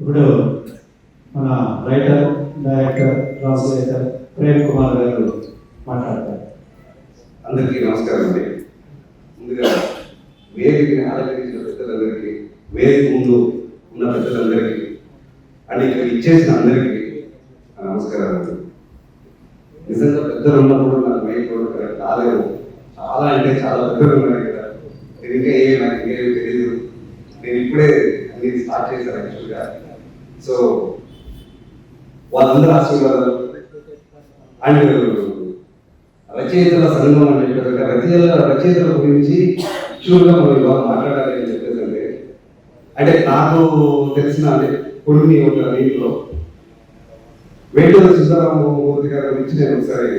ఇప్పుడు మన writer director translator Prem Kumar garu మాట్లాడతారు. అందరికీ నమస్కారం అండి. ముందుగా వేదికని ఆలోచించిన పెద్దలందరికీ వేదిక ముందు ఉన్న పెద్దలందరికీ అండ్ ఇక్కడ ఇచ్చేసిన అందరికీ నమస్కారం అండి. నిజంగా పెద్దలు ఉన్నప్పుడు నాకు మైండ్ కూడా కరెక్ట్ చాలా అంటే చాలా పెద్దలు ఉన్నాయి ఇక్కడ. ఇంకా ఏ నాకు ఇంకేం తెలియదు నేను ఇప్పుడే అన్ని స్టార్ట్ చేశారు యాక్చువల్గా సో వాళ్ళందరూ ఆశీర్వాదాలు అండ్ రచయితల సంఘం అని చెప్పేసి రచయితల రచయితల గురించి చూడగా మనం ఇవాళ మాట్లాడాలి అని చెప్పేసి అంటే అంటే నాకు తెలిసిన అంటే కొడుకుని ఒక నీటిలో? వేటూరు సీతారామమూర్తి గారి గురించి నేను ఒకసారి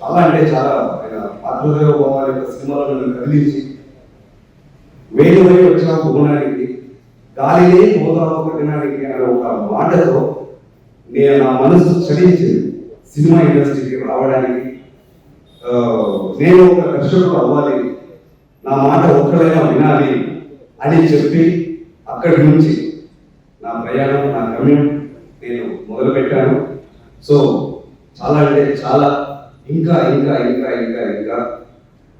చాలా అంటే చాలా ఆయన పాత్రదేవ భావాల యొక్క సినిమాలో నన్ను కదిలించి వేలు వేలు వచ్చిన ఒక గాలి గాలినే హోదాలో కట్టడానికి అనే ఒక మాటతో నేను నా మనసు చలించింది సినిమా ఇండస్ట్రీకి రావడానికి నేను ఒక కష్టపడు అవ్వాలి నా మాట ఒక్కడైనా వినాలి అని చెప్పి అక్కడి నుంచి నా ప్రయాణం నా గమ్యం నేను మొదలుపెట్టాను. సో చాలా అంటే చాలా ఇంకా ఇంకా ఇంకా ఇంకా ఇంకా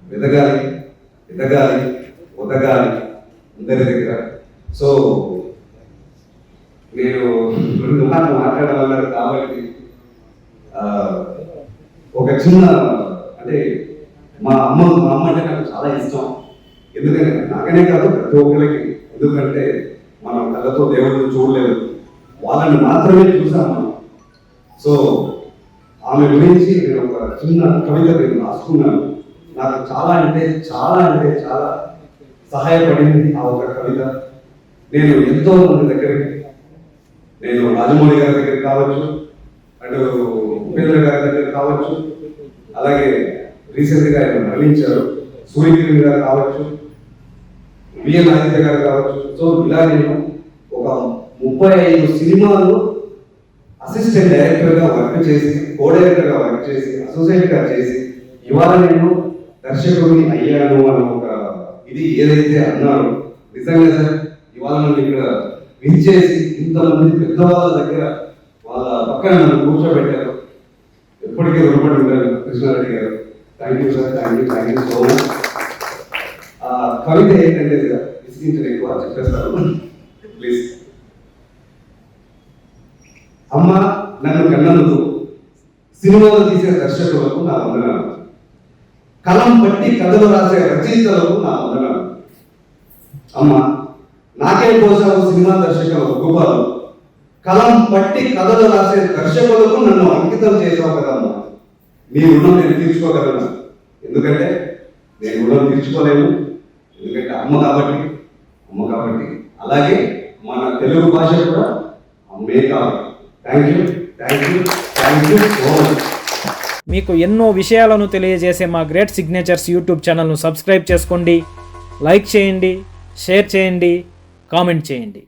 వెదగాలి ఎదగాలి ఒదగాలి అందరి దగ్గర సో నేను రెండు మాటలు మాట్లాడాలన్నారు కాబట్టి ఒక చిన్న అంటే మా అమ్మ మా అమ్మ అంటే నాకు చాలా ఇష్టం. ఎందుకంటే నాకనే కాదు ప్రతి ఒక్కరికి. ఎందుకంటే మనం కళ్ళతో దేవుడిని చూడలేదు. వాళ్ళని మాత్రమే చూసాం మనం. సో ఆమె గురించి నేను ఒక చిన్న కవిత నేను రాసుకున్నాను. నాకు చాలా అంటే చాలా అంటే చాలా సహాయపడింది ఆ ఒక కవిత. నేను ఎంతో మంది దగ్గరికి నేను రాజమౌళి గారి దగ్గర కావచ్చు అటు ఉపేంద్ర గారి దగ్గర కావచ్చు అలాగే రీసెంట్గా ఆయన మరణించారు సూర్యకిరణ్ గారు కావచ్చు విఎన్ ఆదిత్య గారు కావచ్చు. సో ఇలా నేను ఒక ముప్పై ఐదు సినిమాలు అసిస్టెంట్ డైరెక్టర్గా వర్క్ చేసి కో డైరెక్టర్ వర్క్ చేసి అసోసియేట్గా చేసి ఇవాళ నేను దర్శకుడిని అయ్యాను అని ఒక ఇది ఏదైతే అన్నారో నిజంగా సార్ ఇవాళ నన్ను ఇక్కడ విరిచేసి ఇంతమంది పెద్దవాళ్ళ దగ్గర వాళ్ళ పక్కన నన్ను కూర్చోబెట్టారు. ఎప్పటికీ రుణపడి ఉంటాను Krishnareddy garu. Thank you sir thank you thank you so much ఆ కవిత ఏంటంటే విసిగించిన ఎక్కువ చెప్పేస్తారు ప్లీజ్ అమ్మ నన్ను కన్నందుకు సినిమాలు తీసే దర్శకులకు నా వందనాలు. కలం పట్టి కథలు రాసే రచయితలకు నా వందనాలు. అమ్మ నాకే పోసావు? సినిమా దర్శకులు గోపాలు. కలం పట్టి కథలు రాసే దర్శకులకు నన్ను అంకితం చేసావు కదమ్మా మీ రుణం నేను తీర్చుకోగలను? ఎందుకంటే నేను రుణం తీర్చుకోలేను. ఎందుకంటే అమ్మ కాబట్టి అమ్మ కాబట్టి. అలాగే మన తెలుగు భాష కూడా అమ్మే కాబట్టి thank you thank you thank you so much మీకు ఎన్నో విషయాలను తెలియజేసే మా గ్రేట్ సిగ్నేచర్స్ యూట్యూబ్ ఛానల్ను సబ్స్క్రైబ్ చేసుకోండి లైక్ చేయండి షేర్ చేయండి కామెంట్ చేయండి.